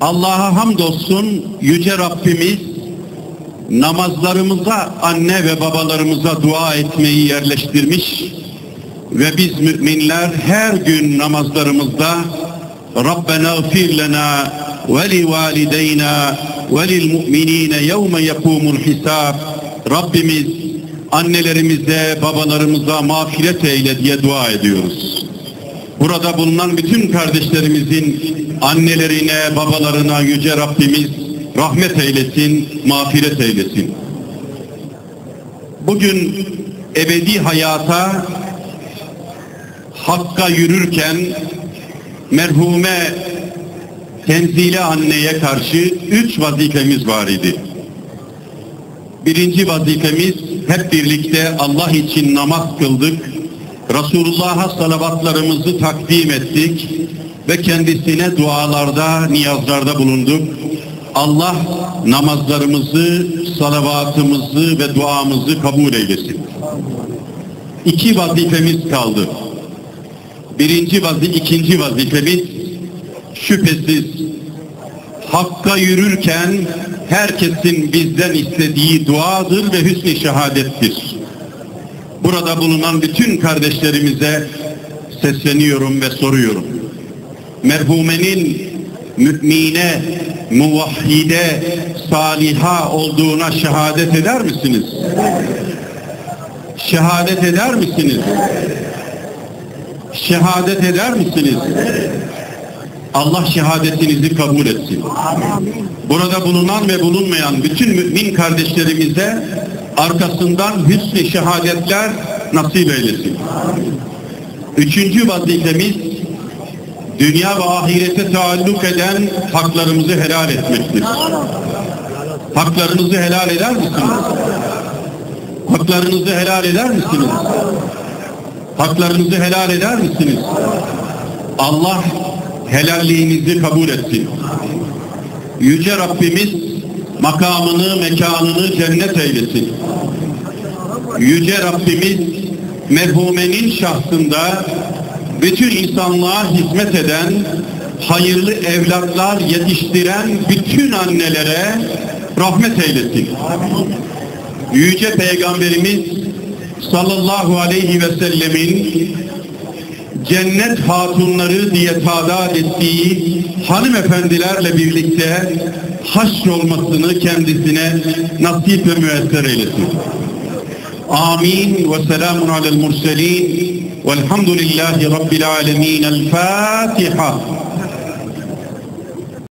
Allah'a hamdolsun yüce Rabbimiz namazlarımıza anne ve babalarımıza dua etmeyi yerleştirmiş ve biz müminler her gün namazlarımızda Rabbena gfir lena ve li valideyna ve lil mu'minine yevme yekumul hisab Rabbimiz annelerimize, babalarımıza mağfiret eyle diye dua ediyoruz. Burada bulunan bütün kardeşlerimizin annelerine, babalarına yüce Rabbimiz rahmet eylesin, mağfiret eylesin. Bugün ebedi hayata hakka yürürken merhume Tenzile anneye karşı üç vazifemiz var idi. Birinci vazifemiz hep birlikte Allah için namaz kıldık. Resulullah'a salavatlarımızı takdim ettik ve kendisine dualarda, niyazlarda bulunduk. Allah namazlarımızı, salavatımızı ve duamızı kabul eylesin. İki vazifemiz kaldı. Birinci vazi, ikinci vazifemiz şüphesiz Hakka yürürken herkesin bizden istediği duadır ve hüsn-i şehadettir. Burada bulunan bütün kardeşlerimize sesleniyorum ve soruyorum. Merhumenin mümine, muvahhide, saliha olduğuna şehadet eder misiniz? Şehadet eder misiniz? Şehadet eder misiniz? Allah şehadetinizi kabul etsin. Burada bulunan ve bulunmayan bütün mümin kardeşlerimize arkasından hüsnü şehadetler nasip eylesin. Üçüncü vazifemiz dünya ve ahirete taalluk eden haklarımızı helal etmektir. Haklarınızı helal eder misiniz? Haklarınızı helal eder misiniz? Haklarınızı helal eder misiniz? Allah helalliğinizi kabul etsin. Yüce Rabbimiz makamını, mekanını cennet eylesin. Yüce Rabbimiz merhumenin şahsında bütün insanlığa hizmet eden, hayırlı evlatlar yetiştiren bütün annelere rahmet eylesin. Yüce Peygamberimiz sallallahu aleyhi ve sellemin cennet hatunları diye tadat ettiği hanımefendilerle birlikte haşr olmasını kendisine nasip ve müesser eylesin. Amin ve selamun alel murselin velhamdülillahi rabbil alemin. El Fatiha.